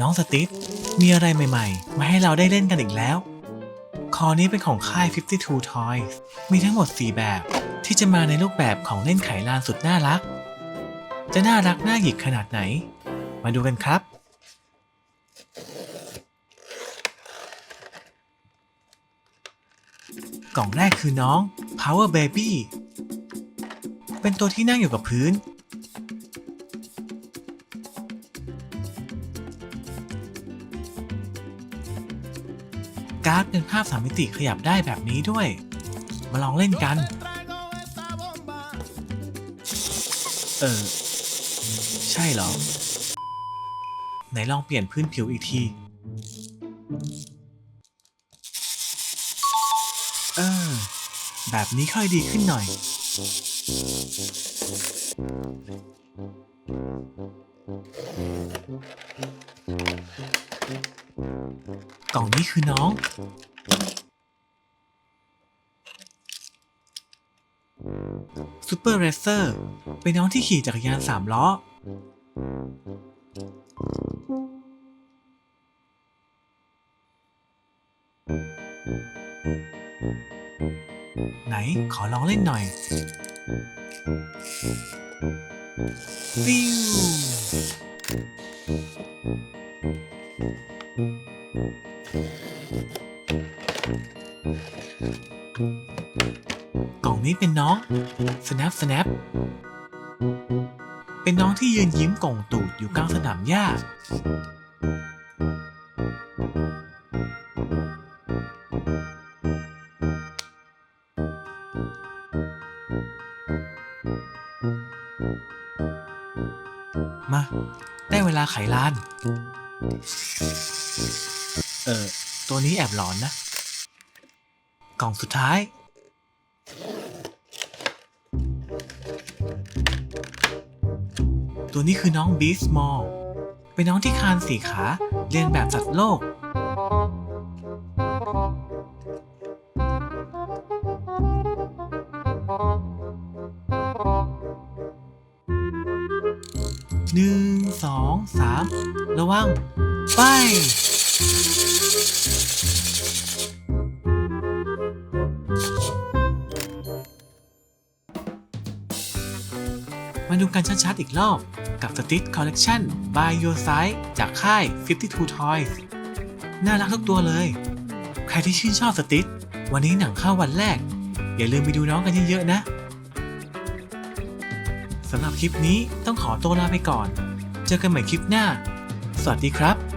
น้องสติ๊ดมีอะไรใหม่ๆ มาให้เราได้เล่นกันอีกแล้ว คอนี้เป็นของค่าย 52 Toys มีทั้งหมด 4 แบบ ที่จะมาในรูปแบบของเล่นไขลานสุดน่ารัก จะน่ารักน่าหยิกขนาดไหน มาดูกันครับ กล่องแรกคือน้อง Power Baby เป็นตัวที่นั่งอยู่กับพื้น การ์ดเป็นภาพสามมิติขยับได้แบบนี้ด้วย มาลองเล่นกัน เออ ใช่เหรอ ไหนลองเปลี่ยนพื้นผิวอีกที เออ แบบนี้ค่อยดีขึ้นหน่อย กล่องนี้คือน้อง ซูเปอร์เรเซอร์ เป็นน้องที่ขี่จักรยานสามล้อ ไหนขอลองเล่นหน่อยฟิว กล่องนี้เป็นน้อง Snap Snap เป็นน้องที่ยืนยิ้มก่งตูดอยู่กลางสนามหญ้า มา ได้เวลาไขลาน เออ ตัวนี้แอบหลอนนะ กล่องสุดท้าย ตัวนี้คือน้องบีสมอลเป็นน้องที่คานสี่ขา เรียนแบบสัตว์โลก หนึ่ง สอง สาม ระวัง ไป มาดูกันชัดๆอีกรอบ กับ Stitch Collection by Your Side จากค่าย 52 Toys น่ารักทุกตัวเลย ใครที่ชื่นชอบสติ๊ดวันนี้หนังเข้าวันแรก อย่าลืมไปดูน้องกันเยอะๆนะสำหรับคลิปนี้ต้องขอตัวลาไปก่อน เจอกันใหม่คลิปหน้า สวัสดีครับ